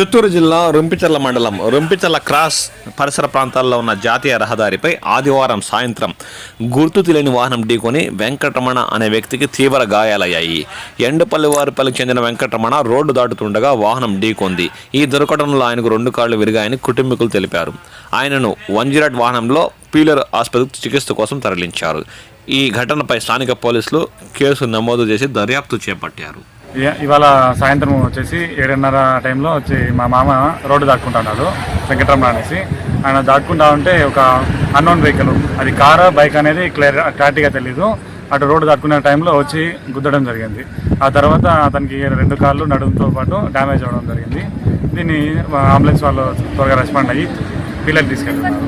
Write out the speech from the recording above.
చిత్తూరు జిల్లా రొంపిచర్ల మండలం. రొంపిచర్ల క్రాస్ పరిసర ప్రాంతాల్లో ఉన్న జాతీయ రహదారిపై ఆదివారం సాయంత్రం గుర్తు తెలియని వాహనం ఢీకొని వెంకటరమణ అనే వ్యక్తికి తీవ్ర గాయాలయ్యాయి. ఎండపల్లి వారిపల్లికి చెందిన వెంకటరమణ రోడ్డు దాటుతుండగా వాహనం ఢీకొంది. ఈ దుర్ఘటనలో ఆయనకు రెండు కాళ్ళు విరిగాయని కుటుంబీకులు తెలిపారు. ఆయనను వన్జీరాట్ వాహనంలో పీలర్ ఆసుపత్రికి చికిత్స కోసం తరలించారు. ఈ ఘటనపై స్థానిక పోలీసులు కేసు నమోదు చేసి దర్యాప్తు చేపట్టారు. ఇవాళ సాయంత్రం వచ్చేసి ఏడున్నర టైంలో వచ్చి మా మామ రోడ్డు దాక్కుంటున్నాడు వెంకటరమణ అనేసి. ఆయన దాక్కుంటా ఉంటే ఒక అన్నోన్ వెహికల్ అది కారు బైక్ అనేది క్లియర్ క్లారిటీగా తెలీదు. అటు రోడ్డు దాక్కునే టైంలో వచ్చి గుద్దడం జరిగింది. ఆ తర్వాత అతనికి రెండు కాళ్ళు నడుముతో పాటు డ్యామేజ్ అవ్వడం జరిగింది. దీన్ని అంబులెన్స్ వాళ్ళు త్వరగా రెస్పాండ్ అయ్యి పిల్లలు తీసుకెళ్తున్నారు.